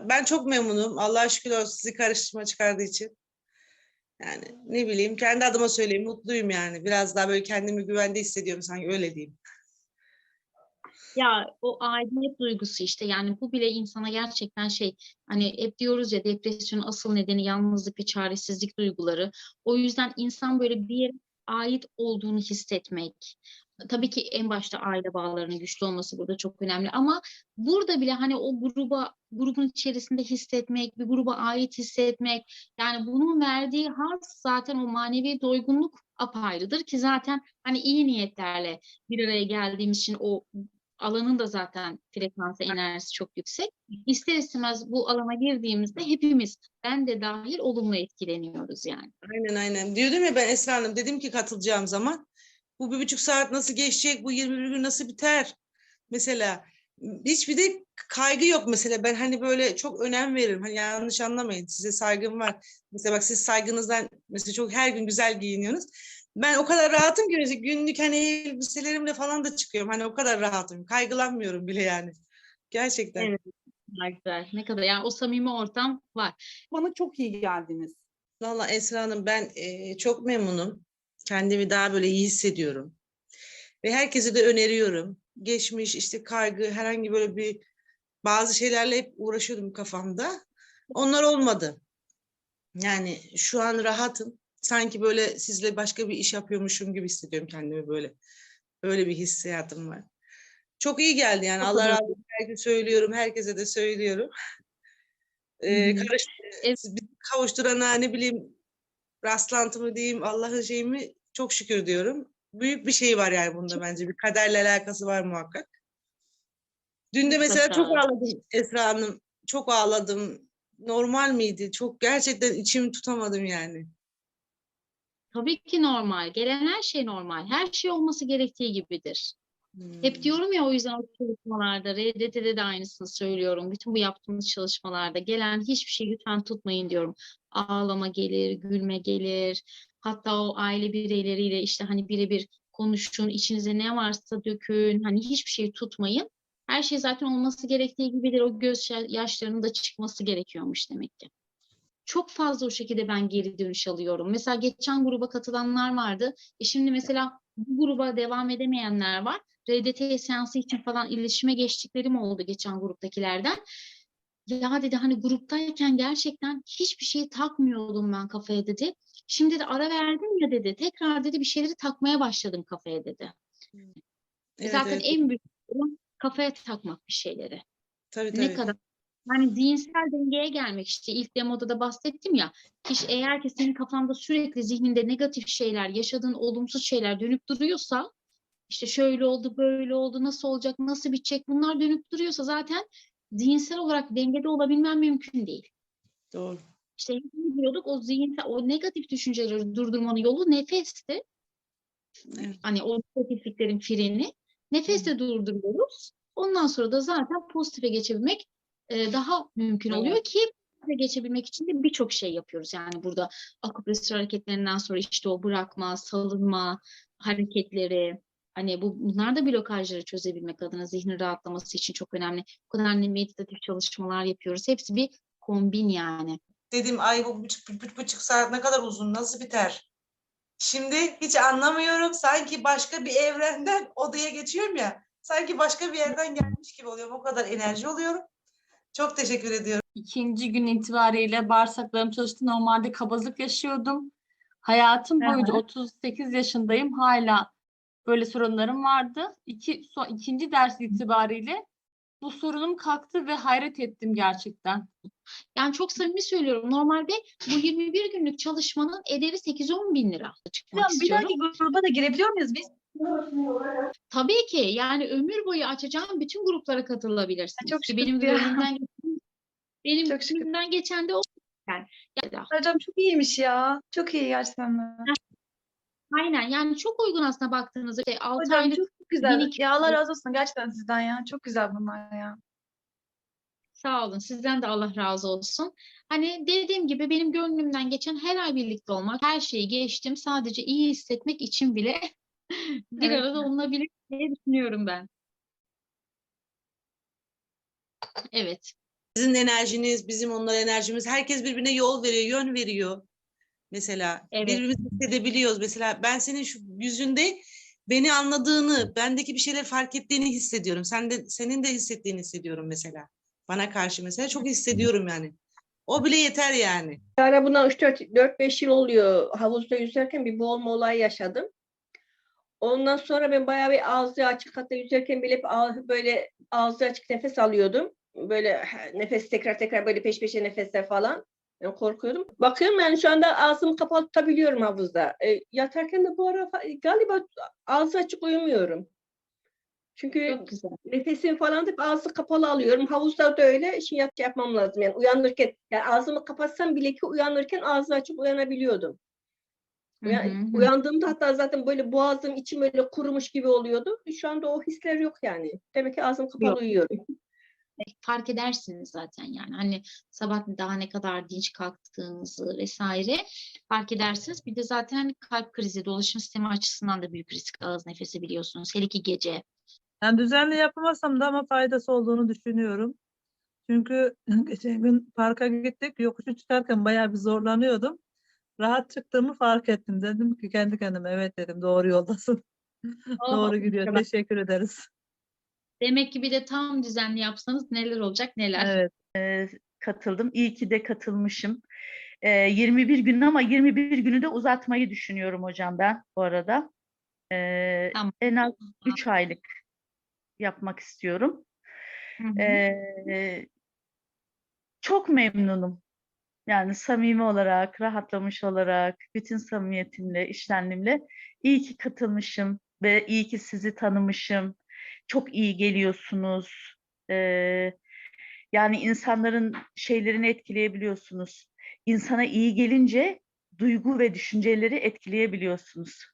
Ben çok memnunum. Allah'a şükür olsun sizi karıştırma çıkardığı için. Yani ne bileyim kendi adıma söyleyeyim mutluyum yani. Biraz daha böyle kendimi güvende hissediyorum sanki öyle diyeyim. Ya o aidiyet duygusu işte yani bu bile insana gerçekten şey hani hep diyoruz ya depresyonun asıl nedeni yalnızlık ve çaresizlik duyguları. O yüzden insan böyle bir yere ait olduğunu hissetmek. Tabii ki en başta aile bağlarının güçlü olması burada çok önemli ama burada bile hani o gruba grubun içerisinde hissetmek, bir gruba ait hissetmek yani bunun verdiği haz zaten o manevi doygunluk apayrıdır ki zaten hani iyi niyetlerle bir araya geldiğimiz için o alanın da zaten frekansı, enerjisi çok yüksek. İster istemez bu alana girdiğimizde hepimiz, ben de dahil olumlu etkileniyoruz yani. Aynen aynen. Diyordum ya ben Esra Hanım dedim ki katılacağım zaman bu bir buçuk saat nasıl geçecek, bu 21 gün nasıl biter? Mesela hiçbir de kaygı yok mesela ben hani böyle çok önem veririm. Hani yanlış anlamayın size saygım var. Mesela bak siz saygınızdan mesela çok her gün güzel giyiniyorsunuz. Ben o kadar rahatım ki mesela günlük hani elbiselerimle falan da çıkıyorum. Hani o kadar rahatım. Kaygılanmıyorum bile yani. Gerçekten. Evet. Ne güzel. Ne kadar yani o samimi ortam var. Bana çok iyi geldiniz. Valla Esra Hanım ben eee, çok memnunum. Kendimi daha böyle iyi hissediyorum. Ve herkese de öneriyorum. Geçmiş işte kaygı herhangi böyle bir bazı şeylerle hep uğraşıyordum kafamda. Onlar olmadı. Yani şu an rahatım. Sanki böyle sizle başka bir iş yapıyormuşum gibi hissediyorum kendimi böyle. Öyle bir hissiyatım var. Çok iyi geldi yani. Allah razı olsun. Herkese söylüyorum. Herkese de söylüyorum. Ee, karış, bizi kavuşturana ne bileyim rastlantımı diyeyim Allah'ın şeyimi çok şükür diyorum. Büyük bir şey var yani bunda bence. Bir kaderle alakası var muhakkak. Dün de mesela çok ağladım Esra Hanım. Çok ağladım. Normal miydi? Çok gerçekten içimi tutamadım yani. Tabii ki normal. Gelen her şey normal. Her şey olması gerektiği gibidir. Hep Hmm. diyorum ya o yüzden o çalışmalarda, RDT'de de aynısını söylüyorum. Bütün bu yaptığımız çalışmalarda gelen hiçbir şeyi lütfen tutmayın diyorum. Ağlama gelir, gülme gelir. Hatta o aile bireyleriyle işte hani birebir konuşun, içinize ne varsa dökün. Hani hiçbir şeyi tutmayın. Her şey zaten olması gerektiği gibidir. O göz ya- yaşlarının da çıkması gerekiyormuş demek ki. Çok fazla o şekilde ben geri dönüş alıyorum. Mesela geçen gruba katılanlar vardı. E şimdi mesela bu gruba devam edemeyenler var. RDT seansı için falan iletişime geçtiklerim oldu geçen gruptakilerden. Ya dedi hani gruptayken gerçekten hiçbir şeyi takmıyordum ben kafaya dedi. Şimdi de ara verdim ya dedi. Tekrar dedi bir şeyleri takmaya başladım kafaya dedi. Evet, Zaten evet. en büyük sorun kafaya takmak bir şeyleri. Tabii, Ne tabii. kadar yani zihinsel dengeye gelmek işte ilk demoda da bahsettim ya. Kişi eğer ki senin kafanda sürekli zihninde negatif şeyler, yaşadığın olumsuz şeyler dönüp duruyorsa işte şöyle oldu, böyle oldu, nasıl olacak, nasıl bitecek bunlar dönüp duruyorsa zaten zihinsel olarak dengede olabilmen mümkün değil. Doğru. İşte diyorduk o zihinsel, o negatif düşünceleri durdurmanın yolu nefesti. Evet. Hani o negatifliklerin freni nefesle durduruyoruz. Ondan sonra da zaten pozitife geçebilmek e, daha mümkün Evet. oluyor ki pozitife geçebilmek için de birçok şey yapıyoruz. Yani burada akupresür hareketlerinden sonra işte o bırakma, salınma hareketleri hani bu bunlar da blokajları çözebilmek adına zihnin rahatlaması için çok önemli. Bu kadar meditatif çalışmalar yapıyoruz. Hepsi bir kombin yani. Dedim ay bu buçuk, buçuk, buçuk saat ne kadar uzun nasıl biter? Şimdi hiç anlamıyorum. Sanki başka bir evrenden odaya geçiyorum ya. Sanki başka bir yerden gelmiş gibi oluyorum. O kadar enerji oluyorum. Çok teşekkür ediyorum. İkinci gün itibariyle bağırsaklarım çalıştı. Normalde kabızlık yaşıyordum. Hayatım boyunca 38 yaşındayım. Hala böyle sorunlarım vardı. İki, son, ikinci ders itibariyle bu sorunum kalktı ve hayret ettim gerçekten. Yani çok samimi söylüyorum. Normalde bu 21 günlük çalışmanın ederi 8-10 bin lira çıkmak bir istiyorum. dahaki gruba da girebiliyor muyuz biz? Tabii ki yani ömür boyu açacağım bütün gruplara katılabilirsiniz. Çok şükür benim ya. gönlümden benim gönlümden geçen de o. Yani, ya- Hocam çok iyiymiş ya. Çok iyi gerçekten. Aynen yani çok uygun aslında baktığınızda. İşte 6 Hocam aylık çok güzel. 1200 Ya Allah razı olsun gerçekten sizden ya. Çok güzel bunlar ya. Sağ olun. Sizden de Allah razı olsun. Hani dediğim gibi benim gönlümden geçen her ay birlikte olmak, her şeyi geçtim. Sadece iyi hissetmek için bile bir Evet. arada olunabilir diye düşünüyorum ben. Evet. Sizin enerjiniz, bizim onlar enerjimiz. Herkes birbirine yol veriyor, yön veriyor. Mesela Evet. birbirimizi hissedebiliyoruz. Mesela ben senin şu yüzünde beni anladığını, bendeki bir şeyler fark ettiğini hissediyorum. Sen de senin de hissettiğini hissediyorum mesela. Bana karşı mesela çok hissediyorum yani. O bile yeter yani. ara bundan 4-5 yıl oluyor havuzda yüzerken bir boğulma olayı yaşadım. Ondan sonra ben bayağı bir ağzı açık hatta yüzerken bile böyle ağzı açık nefes alıyordum. Böyle nefes tekrar tekrar böyle peş peşe nefesler falan. Yani korkuyordum. Bakıyorum yani şu anda ağzımı kapalı tutabiliyorum havuzda. E, yatarken de bu ara galiba ağzı açık uyumuyorum. Çünkü nefesim falan hep ağzı kapalı alıyorum. Havuzda da öyle. Şimdi yat yapmam lazım. Yani uyanırken yani ağzımı kapatsam bile ki uyanırken ağzı açık uyanabiliyordum. Hı Uya- hı hı. uyandığımda hatta zaten böyle boğazım içim böyle kurumuş gibi oluyordu. Şu anda o hisler yok yani. Demek ki ağzım kapalı Yok. uyuyorum. Fark edersiniz zaten yani hani sabah daha ne kadar dinç kalktığınızı vesaire fark edersiniz. Bir de zaten hani kalp krizi, dolaşım sistemi açısından da büyük risk ağız nefesi biliyorsunuz. Hele ki gece. Yani düzenli yapamasam da ama faydası olduğunu düşünüyorum. Çünkü geçen gün parka gittik. Yokuşu çıkarken bayağı bir zorlanıyordum. Rahat çıktığımı fark ettim. Dedim ki kendi kendime evet dedim doğru yoldasın. Doğru gidiyor. Teşekkür ederiz. Demek ki bir de tam düzenli yapsanız neler olacak neler. Evet. katıldım. İyi ki de katılmışım. Ee, 21 gün ama 21 günü de uzatmayı düşünüyorum hocam ben bu arada. Ee, Tamam. en az 3 aylık yapmak istiyorum. Hı hı. Ee, çok memnunum. Yani samimi olarak, rahatlamış olarak, bütün samimiyetimle, iştenliğimle iyi ki katılmışım ve iyi ki sizi tanımışım. Çok iyi geliyorsunuz. Yani insanların şeylerini etkileyebiliyorsunuz. İnsana iyi gelince duygu ve düşünceleri etkileyebiliyorsunuz.